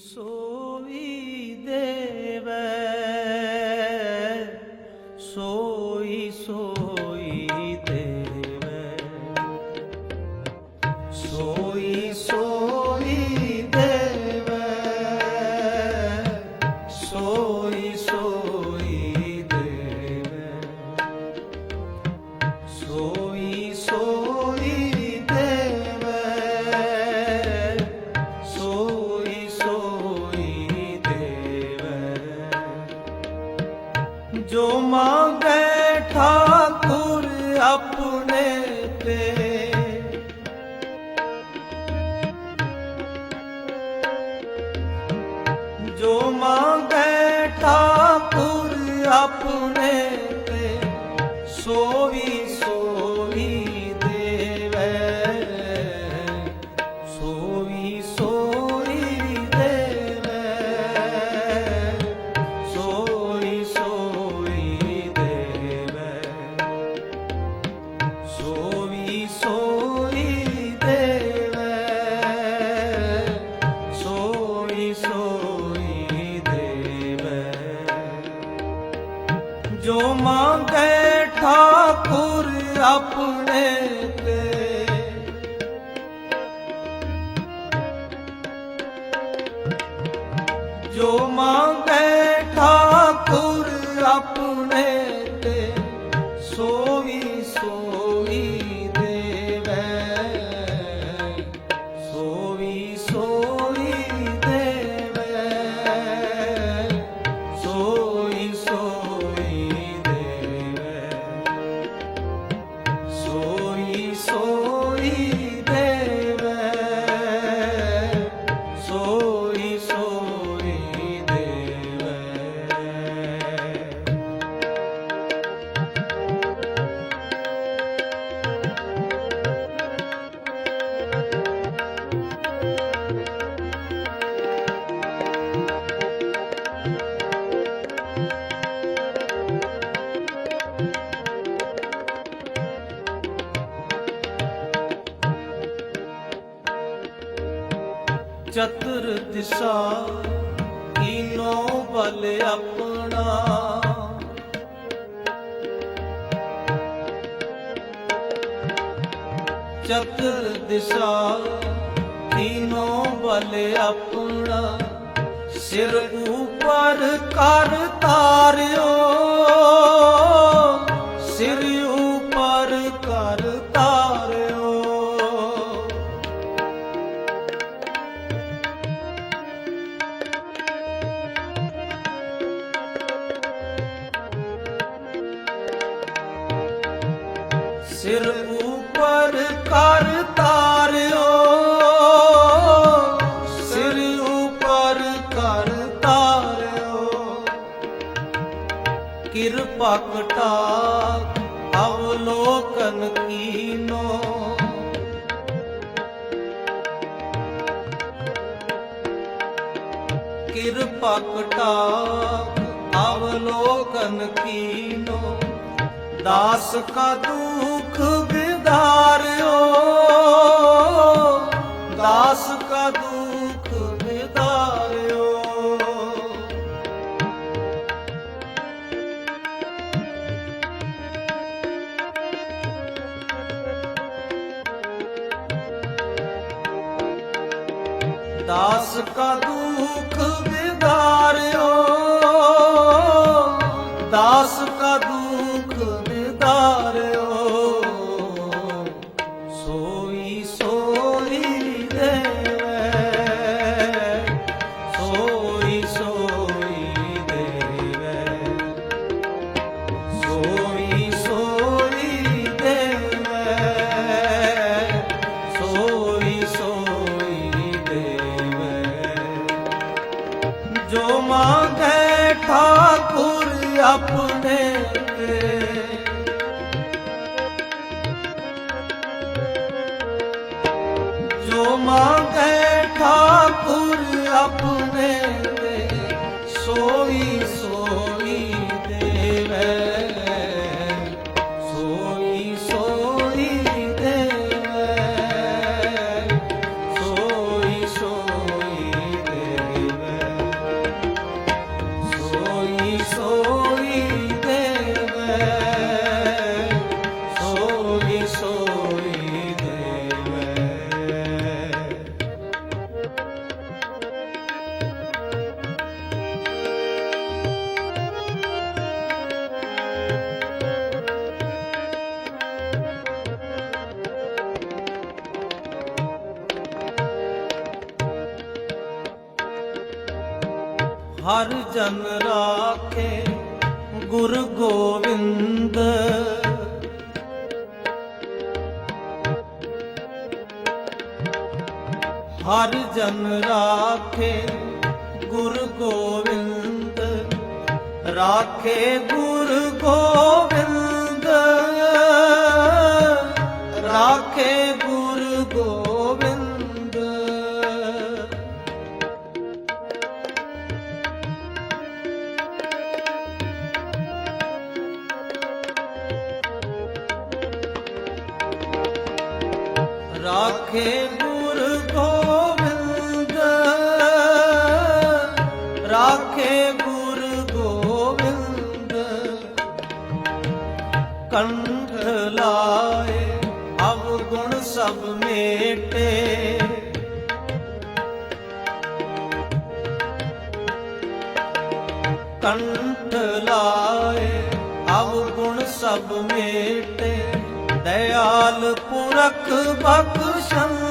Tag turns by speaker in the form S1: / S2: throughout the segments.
S1: so ਜੋ ਮੰਗੇ ਠਾਕੁਰ ਆਪਣੇ ਤੇ ਸੋਈ ਸੋਈ ਦੇਵੈ। ਸੋਈ ਸੋਈ ਦੇਵੈ। ਸੋਈ ਸੋਈ ਦੇਵੈ। ਸੋਈ ਸੋਈ ਚਤੁਰ ਦਿਸ਼ਾ, ਕੀਨੋ ਬਲ ਆਪਣਾ। ਚਤੁਰ ਦਿਸ਼ਾ, ਕੀਨੋ ਬਲ ਆਪਣਾ। ਸਿਰ ਉਪਰ ਕਰ ਤਾਰਿਓ, ਸਿਰ ਸਿਰ ਉਪਰ ਕਰ ਤਾਰਿਓ। ਸਿਰ ਉਪਰ ਕਰ ਤਾਰਿਓ। ਕਿਰਪਾ ਕਟਾਕ ਅਵਲੋਕਨ ਕੀਨੋ। ਕਿਰਪਾ ਕਟਾਕ ਅਵਲੋਕਨ ਕੀਨੋ। ਦਾਸ ਕਾ ਦੁਖ ਵਿਦਾਰਿਓ ਦਾਸ ਕਾ ਦੁਖ ਵਿਦਾਰਿਓ ਦਾਸ ਕਾ ਦੁਖ ਵਿਦਾਰਿਓ ਜੋ ਹਰ ਜਨ ਰਾਖੇ ਗੁਰ ਗੋਬਿੰਦ ਹਰ ਜਨ ਰਾਖੇ ਗੁਰ ਗੋਬਿੰਦ ਰਾਖੇ ਗੁਰ ਗੋਬਿੰਦ ਰਾਖੇ ਗੁਰ ਗੋਬਿੰਦ, ਕੰਠ ਲਾਏ ਅਵਗੁਣ ਸਭ ਮੇਟੇ। ਕੰਠ ਲਾਏ ਅਵਗੁਣ ਸਭ ਮੇਟੇ, ਦਇਆਲ ਪੁਰਖ ਬਖਸ਼ੰਦ।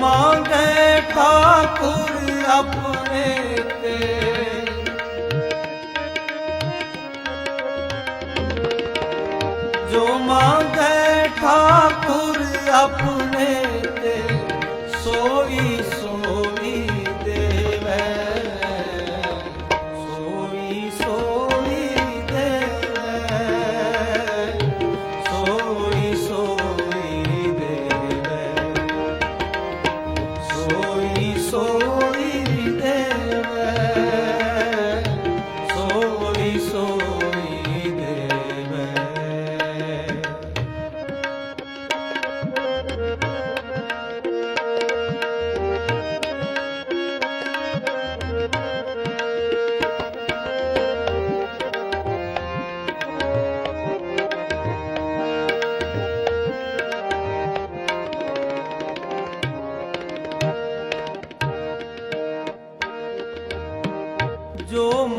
S1: ਮੰਗੇ ਠਾਕੁਰ ਆਪਣੇ ਤੇ। ਜੋ ਮੰਗੇ ਠਾਕੁਰ ਆਪਣੇ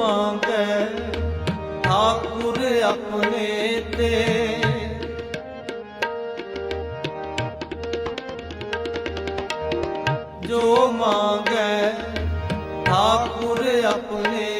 S1: ਮੰਗੈ ਠਾਕੁਰ ਆਪਣੇ ਤੇ। ਜੋ ਮੰਗੈ ਠਾਕੁਰ ਆਪਣੇ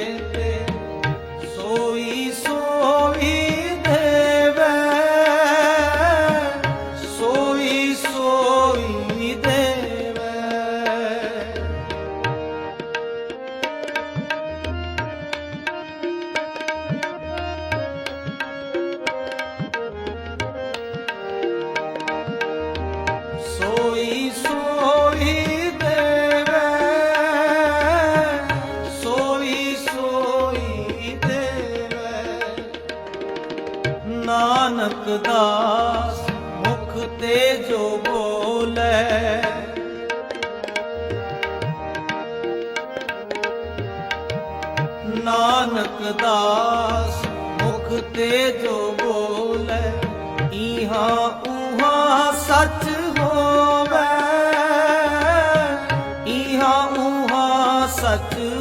S1: ਨਾਨਕ ਦਾਸ, ਮੁਖ ਤੇ ਜੋ ਬੋਲੇ। ਨਾਨਕ ਦਾਸ, ਮੁਖ ਤੇ ਜੋ ਬੋਲੇ, ਈਹਾ ਉਹਾ ਸੱਚ ਹੋਵੇ। ਈਹਾ ਉਹਾ ਸੱਚ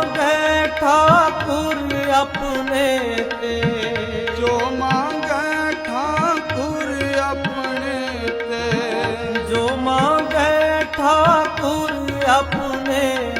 S1: ਮੰਗੈ ਠਾਕੁਰ ਆਪਣੇ ਤੇ।
S2: ਜੋ ਮੰਗੈ ਠਾਕੁਰ ਆਪਣੇ ਤੇ।
S1: ਜੋ ਮੰਗੈ ਠਾਕੁਰ ਆਪਣੇ